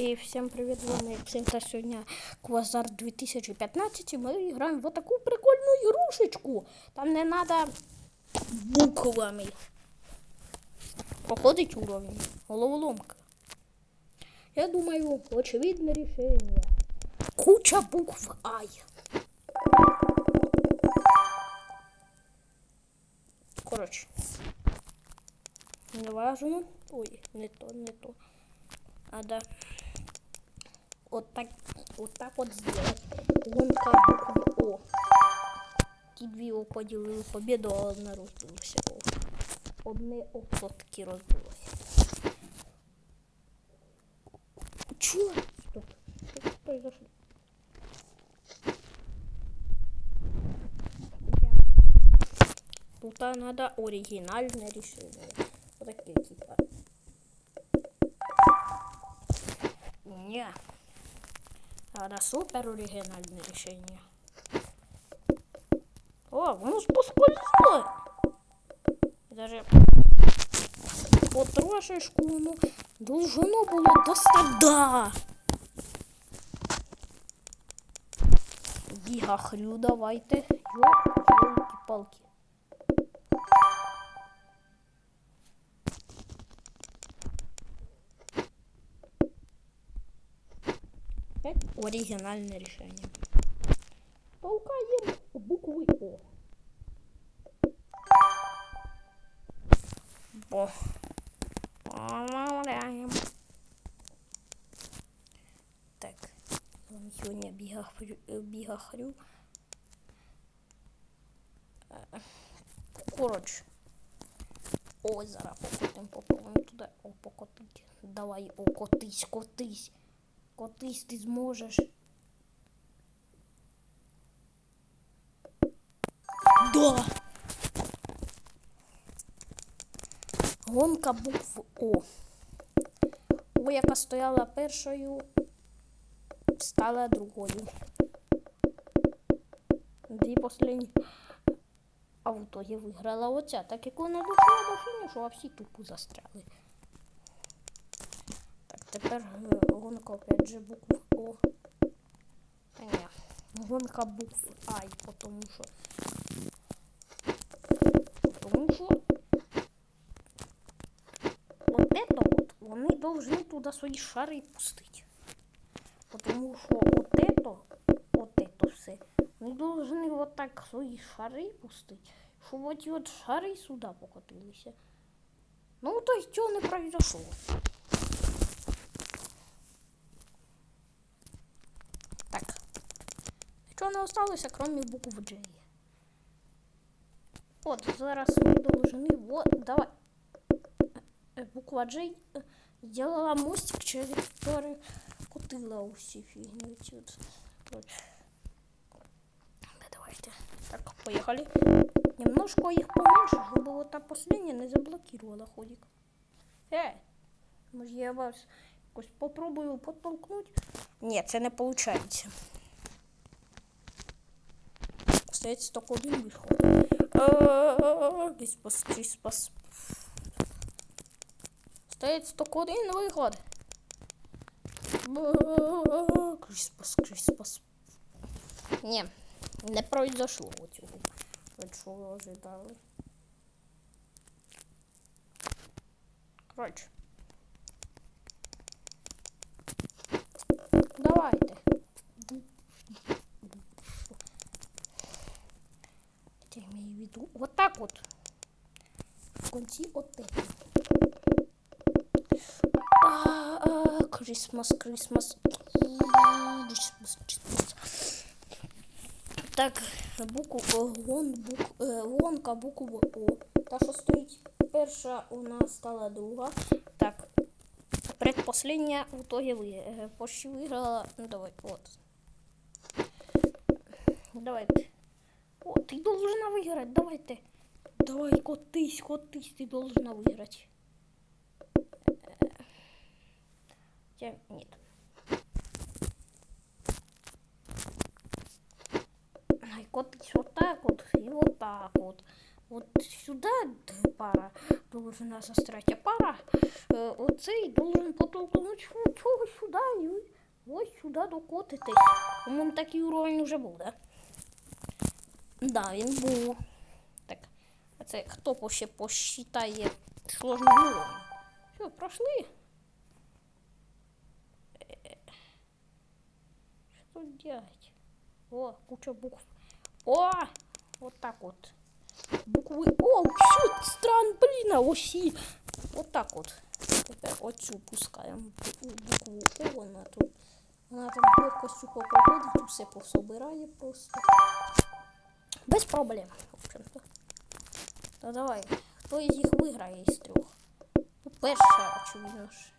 И всем привет, с вами всегда сегодня Квазар 2015 и мы играем в такую прикольную игрушечку. Там не надо буквами проходить уровень. Головоломка. Я думаю, очевидное решение. Куча букв Ай. Короче. Не важно. Ой, не то, не то. А да. Вот так, вот так вот сделать. Гонка букву О. Ті дві О поділили побіду, а одна розбилася. О. Одне О все-таки розбилося. Чё? Стоп. Что произошло? Я- Тут а, надо оригинальное решение. Вот такие типа. Не. Надо супер оригинальное решение. О, воно поскользнуло. Даже потрошечку воно должно було достати. Да. Гігахрю давайте. Йолки-палки. Опять оригинальное решение. Толкаем буквы О. О. Помовляем. Так. Вам Сьогодні бігахрю, бігахрю. Е, Коротше. Ой, зараз покотим, попробуємо туди. О, покотить. Давай, о, котись, котись. Котись, ти зможеш. Да. Гонка букв О. О, яка стояла першою, стала другою. Дві останні авто я виграла оця, так як вона дошла до фінішу, а всі тупо застряли. Так, тепер е, гонка опять же букв О. А, ні, гонка букв Ай, тому що. Тому що. Вот это вот, вони должны туда свої шари пустити. Потому що вот это, вот это все, вони должны вот так свої шари пустити, щоб оті от шари сюди покотилися. Ну, то есть цього не произошло. Нічого не осталося, кроме букв J. От, зараз ми должны, вот, давай. Е, Буква J е, сделала мостик, через который кутила усі фігні. ці от. Короче. Да, давайте. Так, поехали. Немножко их поменьше, чтобы вот та последняя не заблокировала ходик. Эй, може я вас якось попробую подтолкнуть? Ні, це не получается. Остається тільки один виход. Кріспас, кріспас. Остається тільки один виход. Кріспас, кріспас. Ні, не произошло цього. Що ви ожидали. Коротше. Давайте. Виду вот так вот. В конце вот это. Крисмас, Крисмас. Крисмас, Крисмас. Так, букву О, гон, бук, е, гонка букву О. Та, що стоїть перша, у нас стала друга. Так, предпоследня в итоге ви, е, почти виграла. Ну, давай, вот. Давайте. О, ты должна выиграть, давайте. Давай, котись, котись, ты должна выиграть. Хотя, нет. Ай, котись вот так вот и вот так вот. от сюди д- пара должна застрять, а пара е, оцей должен потолкнути цього сюди і ось сюди докотитись. По-моєму, такий уровень вже був, да? Да, він був. Так, а це хто ще посчитає сложний уровень? Все, пройшли? Е, Що делать? О, куча букв. О! Вот так вот. Букви. О, все, стран, блін, а осі. Вот так вот. Тепер оцю пускаємо бу- букву О, вона тут. Вона там легкостю проходить, все пособирає просто. Без проблем, в общем-то. Та давай, хто із їх виграє із трьох? Ну, перша, очевидно ж.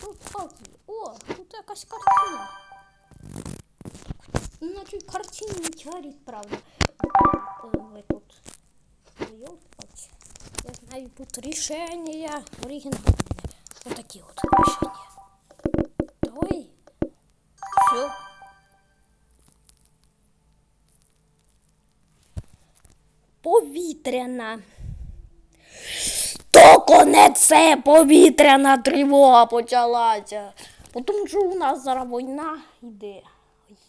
Тут палки. О, тут якась картина. Значить, картину не тярить, правда. Ви тут. Ёлпать. Я знаю, тут рішення оригінальне. Отакі от рішення. Давай. Повітряна. Тільки не це повітряна тривога почалася. Тому що у нас зараз війна йде.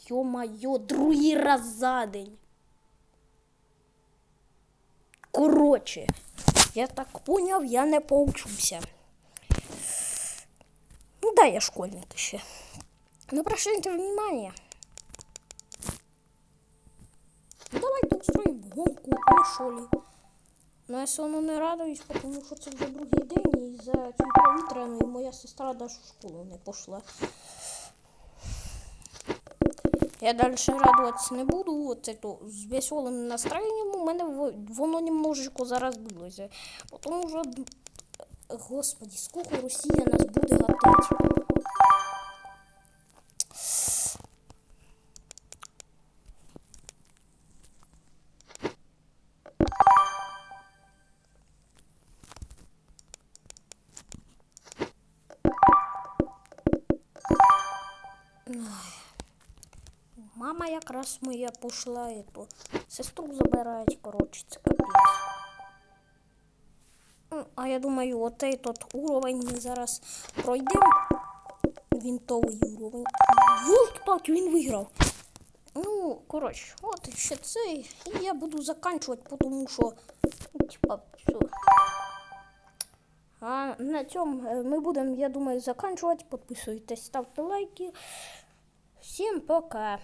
Йо-майо, другий раз за день. Коротше, я так поняв, я не поучуся. Ну да, я школьник ще. Ну, прощайте внимание. Ну, давайте гонку о шолі. Ну, я все одно не радуюсь, тому що це вже другий день, і за цією повітряною моя сестра навіть в школу не пішла. Я далі радуватися не буду. Оце то з веселим настроєнням у мене воно немножечко зараз билося. Тому що, господі, скільки Росія нас буде гатити. Мама якраз моя пішла то сестру забирають, коротше, це капець. Ну, А я думаю, отей тот уровень ми зараз пройдемо. Вінтовий уровень. Волк-палки, він виграв. Ну, коротше, от ще цей. І я буду заканчувати, тому що, ну, типа, все. А на цьому е, ми будемо, я думаю, заканчувати. Підписуйтесь, ставте лайки. Всім пока.